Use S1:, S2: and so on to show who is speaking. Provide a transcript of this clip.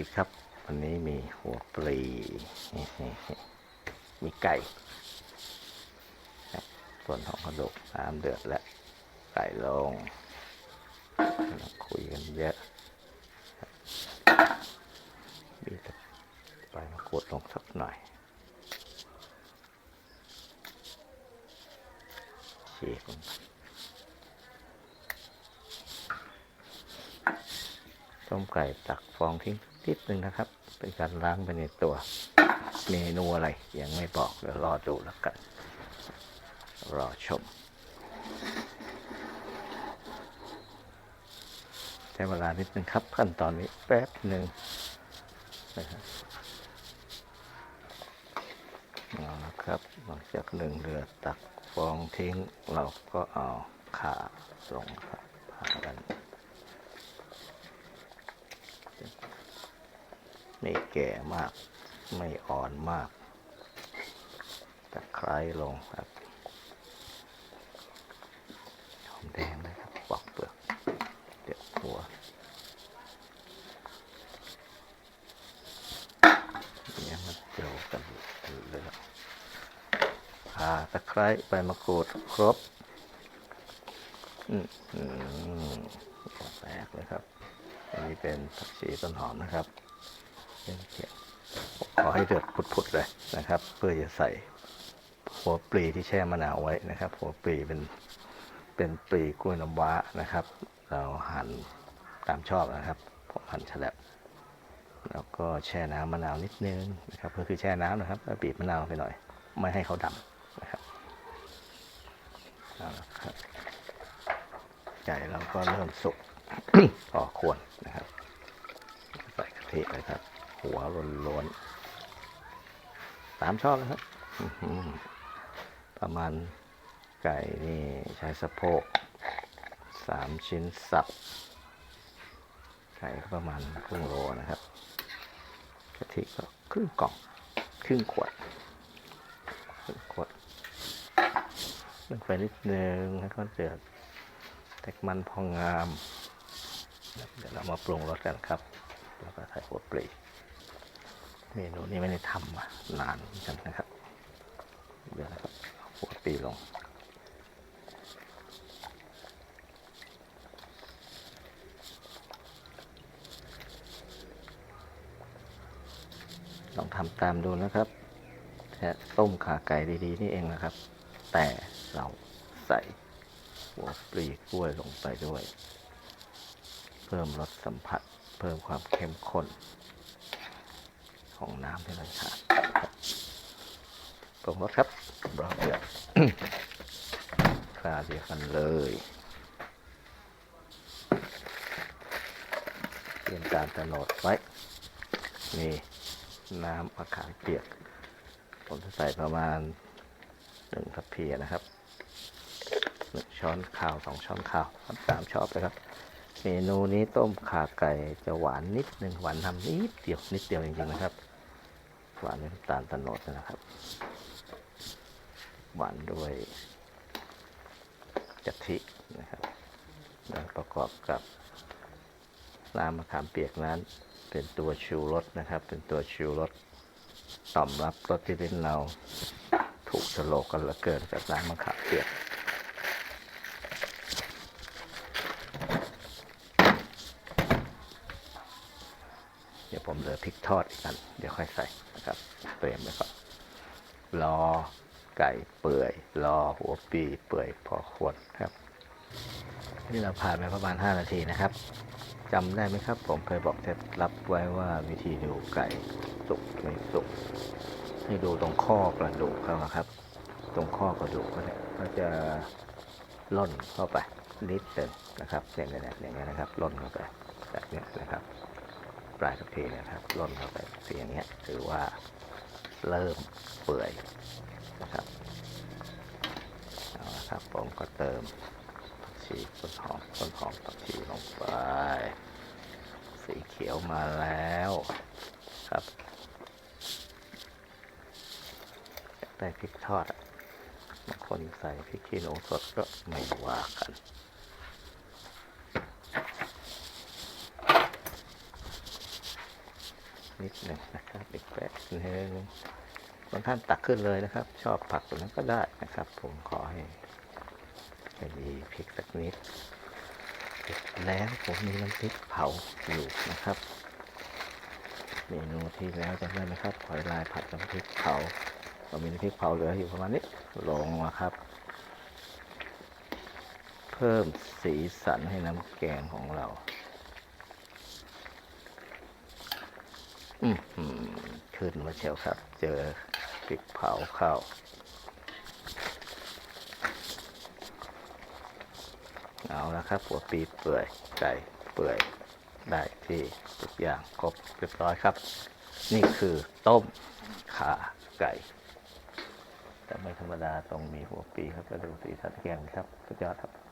S1: ดีครับ วันนี้มีหัวปลี มีไก่ส่วนของกระดูกน้ำเดือดแล้วไก่ลง คุยกันเยอะบมีแต่ใบมะกดลงสักหน่อยฉีกลงไปต้มไก่ตักฟองทิ้ง นิดหนึ่งนะครับ เป็นการล้างไปในตัว เมนูอะไรยังไม่บอกเดี๋ยวรอดูแล้วกัน รอชม ใช้เวลานิดหนึ่งครับขั้นตอนนี้แป๊บหนึ่งนะครับเอาละครับหลังจากหนึ่งเรือตักฟองทิ้ง เราก็เอาขาลงครับพากัน ไม่แก่มาก ไม่อ่อนมากตะไคร้ลงครับหอมแดงเลยครับปอกเปลือกเดี๋ยวหัวเนี่ยมันเจียวกันเลยข่าตะไคร้ใบมะกรูดครบอืมอืมแตกเลยครับอันนี้เป็นผักชีต้นหอมนะครับ ขอให้เดือดพุดๆเลยนะครับ เพื่อจะใส่หัวปลีที่แช่มะนาวไว้นะครับ หัวปลีเป็นเป็นปลีกล้วยน้ำว้านะครับ เราหั่นตามชอบนะครับผมหั่นฉลับแล้วก็แช่น้ำมะนาวนิดนึงนะครับก็คือแช่น้ำนะครับแล้วบีบมะนาวไปหน่อย ไม่ให้เขาดำนะครับเอาละครับไก่เราก็เริ่มสุกพอควรนะครับ ใส่กะทิเลยครับ หัวล้วนๆตามช่อนะครับ ประมาณไก่นี่ใช้สะโพกสามชิ้นสับ ไก่ก็ประมาณครึ่งโลนะครับกะทิก็ครึ่งกล่อง ครึ่งขวด ครึ่งขวดลงไปนิดนึงแล้วก็เดือดแตกมันพองงาม เดี๋ยวเรามาปรุงรสกันครับ แล้วก็ใส่หัวปลี เมนูนี้ไม่ได้ทำมานานนกันนะครับ เดี๋ยวนะครับหัวปีลง ลองทำตามดูนะครับแค่ต้มขาไก่ดีๆ นี่เองนะครับ แต่เราใส่หัวปลีกล้วยลงไปด้วย เพิ่มรสสัมผัส เพิ่มความเข้มข้น ของน้ำที่เราทานครับปรุงรสครับรอเดือดคราเดียวกันเลยเตรียมการตะโนดไว้นี่น้ำมะขามเปียก ผมจะใส่ประมาณหนึ่งทัพพีนะครับหนึ่งช้อนข้าวสองช้อนข้าวครับตามชอบเลยครับ เมนูนี้ต้มข่าไก่จะหวานนิดหนึ่งหวานทำนิดเดียวนิดเดียวจริงๆนะครับ หวานด้วยน้ำตาลตะโนดนะครับ หวานด้วยกะทินะครับแล้วประกอบกับน้ำมะขามเปียกนั้น เป็นตัวชูรสนะครับ เป็นตัวชูรสตอบรับรสที่ลิ้นเราถูกโฉลกกันเหลือเกินกับน้ำมะขามเปียก เดี๋ยวผมเหลือ พริกทอดกัน เดี๋ยวค่อยใส่นะครับ เตรียมไว้ก่อนรอไก่เปื่อย รอหัวปีเปื่อยพอควรครับ นี่เราผ่านไปประมาณ 5 นาทีนะครับจำได้ไหมครับ ผมเคยบอกเคล็ดลับไว้ว่าวิธีดูไก่สุกไม่สุก ให้ดูตรงข้อกระดูกเขาอะครับ ตรงข้อกระดูกเขาเนี่ยก็จะล่นเข้าไปนิดเดินนะครับอย่างนี้นะอย่างนี้ยนะครับล่นเข้าไปแบบนี้นะครับ ปลายทุกทีนะครับล่นเข้าไปสียงเนี้ยถือว่าเริ่มเปื่อยนะครับเอาละครับผมก็เติมผักชีต้นหอมต้นหอมผักชีลงไป สีเขียวมาแล้วครับได้พริกทอดบางคนใส่พริกขี้หนูสดก็ไม่ว่ากัน นิดหนึ่งนะครับอีกแป๊บนึงบางท่านตักขึ้นเลยนะครับ ชอบผักแบบนั้นก็ได้นะครับ ผมขอให้ให้มีพริกสักนิดแล้วผมมีน้ำพริกเผาอยู่นะครับ เมนูที่แล้วจำได้ไหมครับหอยลายผัดน้ำพริกเผาเรามีน้ำพริกเผาเหลืออยู่ประมาณนี้ลงมาครับ เพิ่มสีสันให้น้ำแกงของเรา อืมหืม ขึ้นมาเชียวครับ เจอพริกเผาเข้าเอาและครับ หัวปีเปื่อยไก่เปื่อยได้ที่ทุกอย่างครบเรียบร้อยครับ นี่คือต้มขาไก่แต่ไม่ธรรมดาต้องมีหัวปีครับก็ดูสีสันแกงครับ สุดยอดครับ